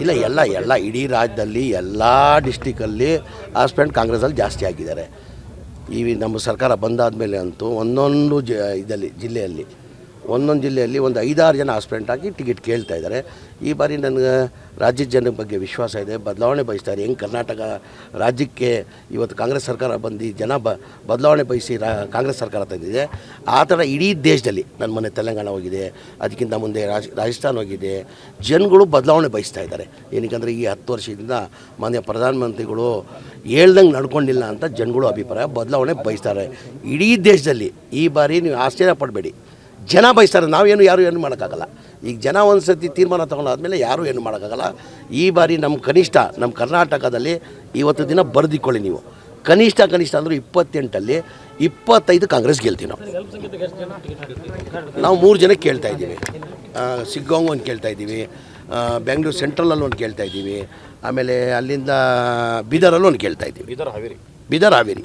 ಇಲ್ಲ, ಎಲ್ಲ ಎಲ್ಲ, ಇಡೀ ರಾಜ್ಯದಲ್ಲಿ, ಎಲ್ಲ ಡಿಸ್ಟಿಕಲ್ಲಿ ಹಸ್ಬೆಂಡ್ ಕಾಂಗ್ರೆಸ್ಸಲ್ಲಿ ಜಾಸ್ತಿ ಆಗಿದ್ದಾರೆ. ಈ ನಮ್ಮ ಸರ್ಕಾರ ಬಂದಾದ ಮೇಲೆ ಅಂತೂ ಒಂದೊಂದು ಜ ಇದರಲ್ಲಿ, ಜಿಲ್ಲೆಯಲ್ಲಿ ಒಂದೊಂದು ಜಿಲ್ಲೆಯಲ್ಲಿ ಒಂದು ಐದಾರು ಜನ ಆಸ್ಪಿರೆಂಟ್ ಆಗಿ ಟಿಕೆಟ್ ಕೇಳ್ತಾ ಇದ್ದಾರೆ. ಈ ಬಾರಿ ನನಗೆ ರಾಜ್ಯದ ಜನರ ಬಗ್ಗೆ ವಿಶ್ವಾಸ ಇದೆ. ಬದಲಾವಣೆ ಬಯಸ್ತಾರೆ ಹೆಂಗೆ ಕರ್ನಾಟಕ ರಾಜ್ಯಕ್ಕೆ ಇವತ್ತು ಕಾಂಗ್ರೆಸ್ ಸರ್ಕಾರ ಬಂದು ಜನ ಬದಲಾವಣೆ ಬಯಸಿ ರಾ, ಕಾಂಗ್ರೆಸ್ ಸರ್ಕಾರ ತಂದಿದೆ. ಆ ಥರ ಇಡೀ ದೇಶದಲ್ಲಿ ನನ್ನ ಮನೆ ತೆಲಂಗಾಣ ಹೋಗಿದೆ. ಅದಕ್ಕಿಂತ ಮುಂದೆ ರಾಜ್, ರಾಜಸ್ಥಾನ ಹೋಗಿದೆ. ಜನಗಳು ಬದಲಾವಣೆ ಬಯಸ್ತಾ ಇದ್ದಾರೆ. ಏನಕ್ಕಂದರೆ ಈ ಹತ್ತು ವರ್ಷದಿಂದ ಮಾನ್ಯ ಪ್ರಧಾನಮಂತ್ರಿಗಳು ಹೇಳ್ದಂಗೆ ನಡ್ಕೊಂಡಿಲ್ಲ ಅಂತ ಜನಗಳು ಅಭಿಪ್ರಾಯ, ಬದಲಾವಣೆ ಬಯಸ್ತಾರೆ. ಇಡೀ ದೇಶದಲ್ಲಿ ಈ ಬಾರಿ ನೀವು ಆಶ್ಚರ್ಯ ಪಡಬೇಡಿ. ಜನ ಬಯಸ್ತಾರೆ. ನಾವೇನು ಯಾರು ಏನು ಮಾಡೋಕ್ಕಾಗಲ್ಲ. ಈಗ ಜನ ಒಂದು ಸರ್ತಿ ತೀರ್ಮಾನ ತೊಗೊಂಡಾದ್ಮೇಲೆ ಯಾರೂ ಏನು ಮಾಡೋಕ್ಕಾಗಲ್ಲ. ಈ ಬಾರಿ ನಮ್ಮ ಕನಿಷ್ಠ ನಮ್ಮ ಕರ್ನಾಟಕದಲ್ಲಿ ಇವತ್ತು ದಿನ ಬರೆದಿಕೊಳ್ಳಿ ನೀವು. ಕನಿಷ್ಠ ಕನಿಷ್ಠ ಅಂದರೂ ಇಪ್ಪತ್ತೆಂಟಲ್ಲಿ ಇಪ್ಪತ್ತೈದು ಕಾಂಗ್ರೆಸ್ ಗೆಲ್ತೀವಿ ನಾವು. ನಾವು ಮೂರು ಜನ ಕೇಳ್ತಾ ಇದ್ದೀವಿ. ಸಿಗ್ಗಾಂಗ್ ಒಂದು ಕೇಳ್ತಾ ಇದ್ದೀವಿ. ಬೆಂಗಳೂರು ಸೆಂಟ್ರಲಲ್ಲಿ ಒಂದು ಕೇಳ್ತಾ ಇದ್ದೀವಿ. ಆಮೇಲೆ ಅಲ್ಲಿಂದ ಬೀದರಲ್ಲೂ ಒಂದು ಕೇಳ್ತಾ ಇದ್ದೀವಿ. ಬೀದರ್ ಹಾವೇರಿ. ಬೀದರ್ ಹಾವೇರಿ.